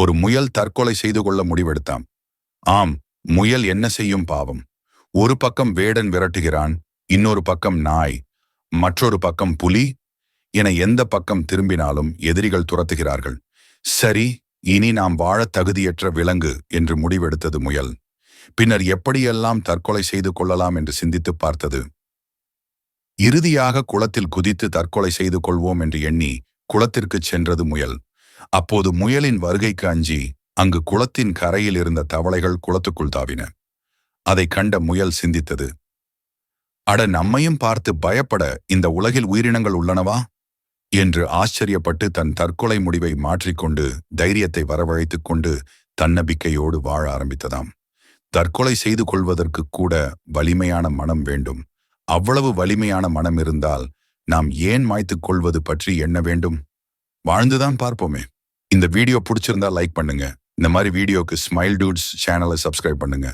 ஒரு முயல் தற்கொலை செய்து கொள்ள முடிவெடுத்தாம். ஆம் முயல் என்ன செய்யும் பாவம். ஒரு பக்கம் வேடன் விரட்டுகிறான் இன்னொரு பக்கம் நாய் மற்றொரு பக்கம் புலி என எந்த பக்கம் திரும்பினாலும் எதிரிகள் துரத்துகிறார்கள். சரி இனி நாம் வாழத் தகுதியற்ற விலங்கு என்று முடிவெடுத்தது முயல். பின்னர் எப்படியெல்லாம் தற்கொலை செய்து கொள்ளலாம் என்று சிந்தித்துப் பார்த்தது. இறுதியாக குளத்தில் குதித்து தற்கொலை செய்து கொள்வோம் என்று எண்ணி குளத்திற்குச் சென்றது முயல். அப்போது முயலின் வருகைக்கு அஞ்சி அங்கு குளத்தின் கரையில் இருந்த தவளைகள் குளத்துக்குள் தாவின. அதைக் கண்ட முயல் சிந்தித்தது. அட நம்மையும் பார்த்து பயப்பட இந்த உலகில் உயிரினங்கள் உள்ளனவா? என்று ஆச்சரியப்பட்டு தன் தற்கொலை முடிவை மாற்றிக்கொண்டு தைரியத்தை வரவழைத்துக் கொண்டு தன்னம்பிக்கையோடு வாழ ஆரம்பித்ததாம். தற்கொலை செய்து கொள்வதற்கு கூட வலிமையான மனம் வேண்டும். அவ்வளவு வலிமையான மனம் இருந்தால் நாம் ஏன் மாய்த்துக் கொள்வது பற்றி எண்ண வேண்டும்? வாழ்ந்துதான் பார்ப்போமே. இந்த வீடியோ பிடிச்சிருந்தா லைக் பண்ணுங்க. இந்த மாதிரி வீடியோக்கு ஸ்மைல் டூட்ஸ் சேனலை சப்ஸ்கிரைப் பண்ணுங்க.